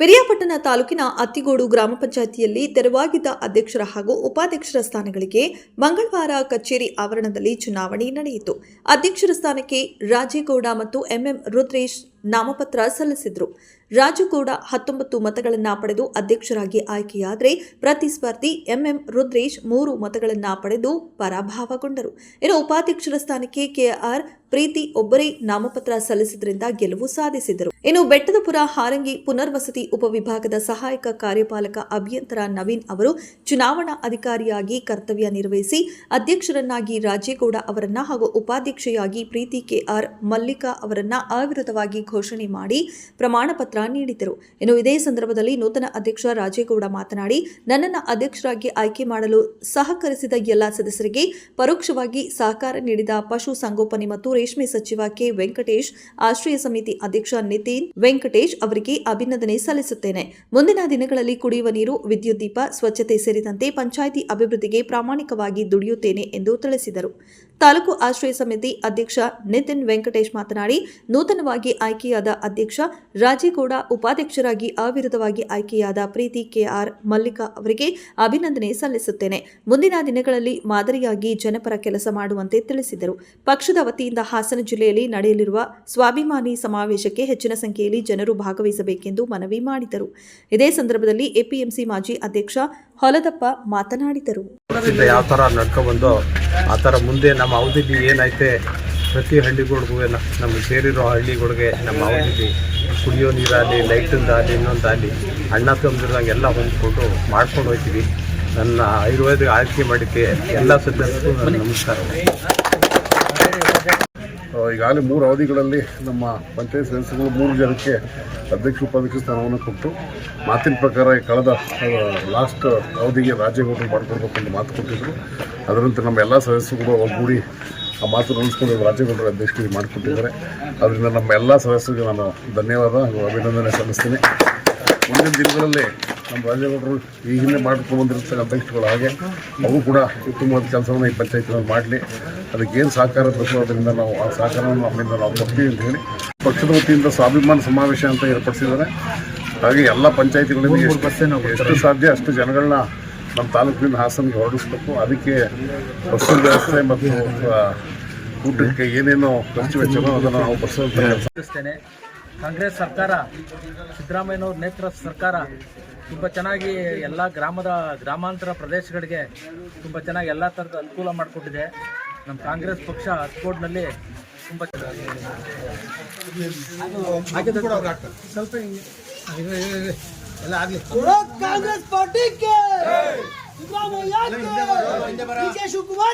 ಪಿರಿಯಾಪಟ್ಟಣ ತಾಲೂಕಿನ ಅತ್ತಿಗೋಡು ಗ್ರಾಮ ಪಂಚಾಯಿತಿಯಲ್ಲಿ ತೆರವಾಗಿದ್ದ ಅಧ್ಯಕ್ಷರ ಹಾಗೂ ಉಪಾಧ್ಯಕ್ಷರ ಸ್ಥಾನಗಳಿಗೆ ಮಂಗಳವಾರ ಕಚೇರಿ ಆವರಣದಲ್ಲಿ ಚುನಾವಣೆ ನಡೆಯಿತು. ಅಧ್ಯಕ್ಷರ ಸ್ಥಾನಕ್ಕೆ ರಾಜೇಗೌಡ ಮತ್ತು ಎಂಎಂ ರುದ್ರೇಶ್ ನಾಮಪತ್ರ ಸಲ್ಲಿಸಿದ್ರು. ರಾಜುಗೌಡ ಹತ್ತೊಂಬತ್ತು ಮತಗಳನ್ನು ಪಡೆದು ಅಧ್ಯಕ್ಷರಾಗಿ ಆಯ್ಕೆಯಾದರೆ ಪ್ರತಿಸ್ಪರ್ಧಿ ಎಂಎಂ ರುದ್ರೇಶ್ ಮೂರು ಮತಗಳನ್ನು ಪಡೆದು ಪರಾಭವಗೊಂಡರು. ಇನ್ನು ಉಪಾಧ್ಯಕ್ಷರ ಸ್ಥಾನಕ್ಕೆ ಕೆಆರ್ ಪ್ರೀತಿ ಒಬ್ಬರೇ ನಾಮಪತ್ರ ಸಲ್ಲಿಸಿದ್ರಿಂದ ಗೆಲುವು ಸಾಧಿಸಿದರು. ಇನ್ನು ಬೆಟ್ಟದಪುರ ಹಾರಂಗಿ ಪುನರ್ವಸತಿ ಉಪವಿಭಾಗದ ಸಹಾಯಕ ಕಾರ್ಯಪಾಲಕ ಅಭಿಯಂತರ ನವೀನ್ ಅವರು ಚುನಾವಣಾ ಅಧಿಕಾರಿಯಾಗಿ ಕರ್ತವ್ಯ ನಿರ್ವಹಿಸಿ ಅಧ್ಯಕ್ಷರನ್ನಾಗಿ ರಾಜೇಗೌಡ ಅವರನ್ನ ಹಾಗೂ ಉಪಾಧ್ಯಕ್ಷೆಯಾಗಿ ಪ್ರೀತಿ ಕೆಆರ್ ಮಲ್ಲಿಕಾ ಅವರನ್ನ ಅವಿರೋಧವಾಗಿ ಘೋಷಣೆ ಮಾಡಿ ಪ್ರಮಾಣ ಪತ್ರ ನೀಡಿದರು ಇನ್ನು ಇದೇ ಸಂದರ್ಭದಲ್ಲಿ ನೂತನ ಅಧ್ಯಕ್ಷ ರಾಜೇಗೌಡ ಮಾತನಾಡಿ, ನನ್ನನ್ನು ಅಧ್ಯಕ್ಷರಾಗಿ ಆಯ್ಕೆ ಮಾಡಲು ಸಹಕರಿಸಿದ ಎಲ್ಲ ಸದಸ್ಯರಿಗೆ ಪರೋಕ್ಷವಾಗಿ ಸಹಕಾರ ನೀಡಿದ ಪಶು ಸಂಗೋಪನೆ ಮತ್ತು ರೇಷ್ಮೆ ಸಚಿವ ಕೆ. ವೆಂಕಟೇಶ್, ಆಶ್ರಯ ಸಮಿತಿ ಅಧ್ಯಕ್ಷ ನಿತಿನ್ ವೆಂಕಟೇಶ್ ಅವರಿಗೆ ಅಭಿನಂದನೆ ಸಲ್ಲಿಸುತ್ತೇನೆ. ಮುಂದಿನ ದಿನಗಳಲ್ಲಿ ಕುಡಿಯುವ ನೀರು, ವಿದ್ಯುತ್ ದೀಪ, ಸ್ವಚ್ಛತೆ ಸೇರಿದಂತೆ ಪಂಚಾಯಿತಿ ಅಭಿವೃದ್ಧಿಗೆ ಪ್ರಾಮಾಣಿಕವಾಗಿ ದುಡಿಯುತ್ತೇನೆ ಎಂದು ತಿಳಿಸಿದರು. ತಾಲೂಕು ಆಶ್ರಯ ಸಮಿತಿ ಅಧ್ಯಕ್ಷ ನಿತಿನ್ ವೆಂಕಟೇಶ್ ಮಾತನಾಡಿ, ನೂತನವಾಗಿ ಆಯ್ಕೆಯಾದ ಅಧ್ಯಕ್ಷ ರಾಜೇಗೌಡ ಉಪಾಧ್ಯಕ್ಷರಾಗಿ ಅವಿರೋಧವಾಗಿ ಆಯ್ಕೆಯಾದ ಪ್ರೀತಿ ಕೆಆರ್ ಮಲ್ಲಿಕಾ ಅವರಿಗೆ ಅಭಿನಂದನೆ ಸಲ್ಲಿಸುತ್ತೇನೆ. ಮುಂದಿನ ದಿನಗಳಲ್ಲಿ ಮಾದರಿಯಾಗಿ ಜನಪರ ಕೆಲಸ ಮಾಡುವಂತೆ ತಿಳಿಸಿದರು. ಪಕ್ಷದ ವತಿಯಿಂದ ಹಾಸನ ಜಿಲ್ಲೆಯಲ್ಲಿ ನಡೆಯಲಿರುವ ಸ್ವಾಭಿಮಾನಿ ಸಮಾವೇಶಕ್ಕೆ ಹೆಚ್ಚಿನ ಸಂಖ್ಯೆಯಲ್ಲಿ ಜನರು ಭಾಗವಹಿಸಬೇಕೆಂದು ಮನವಿ ಮಾಡಿದರು. ಇದೇ ಸಂದರ್ಭದಲ್ಲಿ ಎಪಿಎಂಸಿ ಮಾಜಿ ಅಧ್ಯಕ್ಷ ಹೊಲದಪ್ಪ ಮಾತನಾಡಿದರು. ಯಾವ ತರ ನಡ್ಕೊಬಂದು ಆ ತರ ಮುಂದೆ ನಮ್ಮ ಅವಧಿಲಿ ಏನೈತೆ ಪ್ರತಿ ಹಳ್ಳಿಗಳಿಗೂ ನಮ್ಗೆ ಸೇರಿರೋ ಹಳ್ಳಿಗಳಿಗೆ ನಮ್ಮ ಅವಧಿಲಿ ಕುಡಿಯೋ ನೀರಾಗಲಿ, ಲೈಟಿಂದಾಗಲಿ, ಇನ್ನೊಂದಾಗಲಿ ಅಣ್ಣ ತಮ್ಮದಿರ್ದಂಗೆ ಎಲ್ಲ ಹೊಂದ್ಕೊಂಡು ಮಾಡ್ಕೊಂಡು ಹೋಗ್ತೀವಿ ನನ್ನ ಆಯುರ್ವೇದ ಆಯ್ಕೆ ಮಾಡಿಕೆ ಎಲ್ಲ ಸದಸ್ಯರಿಗೂ ನಮಸ್ಕಾರ. ಈಗಾಗಲೇ ಮೂರು ಅವಧಿಗಳಲ್ಲಿ ನಮ್ಮ ಪಂಚಾಯತ್ ಸದಸ್ಯರು ಮೂರು ಜನಕ್ಕೆ ಅಧ್ಯಕ್ಷ ಉಪಾಧ್ಯಕ್ಷ ಸ್ಥಾನವನ್ನು ಕೊಟ್ಟು ಮಾತಿನ ಪ್ರಕಾರ ಕಳೆದ ಲಾಸ್ಟ್ ಅವಧಿಗೆ ರಾಜ್ಯಗೌಡರು ಮಾಡಿಕೊಡ್ಬೇಕು ಅಂತ ಮಾತು ಕೊಟ್ಟಿದ್ದರು ಅದರಂತೆ ನಮ್ಮ ಎಲ್ಲ ಸದಸ್ಯರುಗಳು ಒಗ್ಗೂಡಿ ಆ ಮಾತು ಉಳಿಸ್ಕೊಂಡು ರಾಜ್ಯಗೌಡರ ಅಧ್ಯಕ್ಷರಿಗೆ ಮಾಡಿಕೊಟ್ಟಿದ್ದಾರೆ. ಅದರಿಂದ ನಮ್ಮ ಎಲ್ಲ ಸದಸ್ಯರಿಗೆ ನಾನು ಧನ್ಯವಾದ ಹಾಗೂ ಅಭಿನಂದನೆ ಸಲ್ಲಿಸ್ತೀನಿ. ಮುಂದಿನ ದಿನಗಳಲ್ಲಿ ನಮ್ಮ ರಾಜೇಗೌಡರು ಈ ಹಿಂದೆ ಮಾಡ್ಕೊಂಡು ಬಂದಿರ್ತಕ್ಕಂಥ ಅಧ್ಯಕ್ಷಗಳು ಹಾಗೆ ಅವರು ಕೂಡ ಉತ್ತಮವಾದ ಕೆಲಸವನ್ನು ಈ ಪಂಚಾಯತ್ನಲ್ಲಿ ಮಾಡಲಿ. ಅದಕ್ಕೆ ಏನು ಸಹಕಾರ ಬೇಕು ಅದರಿಂದ ನಾವು ಆ ಸಹಕಾರವನ್ನು ಅಲ್ಲಿಂದ ನಾವು ಕೊಡ್ತೀವಿ ಅಂತ ಹೇಳಿ ಪಕ್ಷದ ವತಿಯಿಂದ ಸ್ವಾಭಿಮಾನ ಸಮಾವೇಶ ಅಂತ ಏರ್ಪಡಿಸಿದ್ದಾರೆ. ಹಾಗೆ ಎಲ್ಲ ಪಂಚಾಯತಿಗಳಿಂದ ಎಷ್ಟು ಎಷ್ಟು ಸಾಧ್ಯ ಅಷ್ಟು ಜನಗಳನ್ನ ನಮ್ಮ ತಾಲೂಕಿನ ಹಾಸನಿಗೆ ಹೊರಡಿಸ್ಬೇಕು. ಅದಕ್ಕೆ ಬಸ್ಸಿನ ವ್ಯವಸ್ಥೆ ಮತ್ತು ಊಟಕ್ಕೆ ಏನೇನು ಖರ್ಚು ವೆಚ್ಚನೋ ಅದನ್ನು ನಾವು ಕೆಲಸ ಕಾಂಗ್ರೆಸ್ ಸರ್ಕಾರ ಸಿದ್ದರಾಮಯ್ಯನವ್ರ ನೇತೃತ್ವ ಸರ್ಕಾರ ತುಂಬ ಚೆನ್ನಾಗಿ ಎಲ್ಲ ಗ್ರಾಮದ ಗ್ರಾಮಾಂತರ ಪ್ರದೇಶಗಳಿಗೆ ತುಂಬ ಚೆನ್ನಾಗಿ ಎಲ್ಲ ಥರದ ಅನುಕೂಲ ಮಾಡಿಕೊಟ್ಟಿದೆ. ನಮ್ಮ ಕಾಂಗ್ರೆಸ್ ಪಕ್ಷ ಹತ್ಕೋಡ್ನಲ್ಲಿ ತುಂಬ ಸ್ವಲ್ಪ ಎಲ್ಲ ಆಗಲಿ ಶಿವಕುಮಾರ್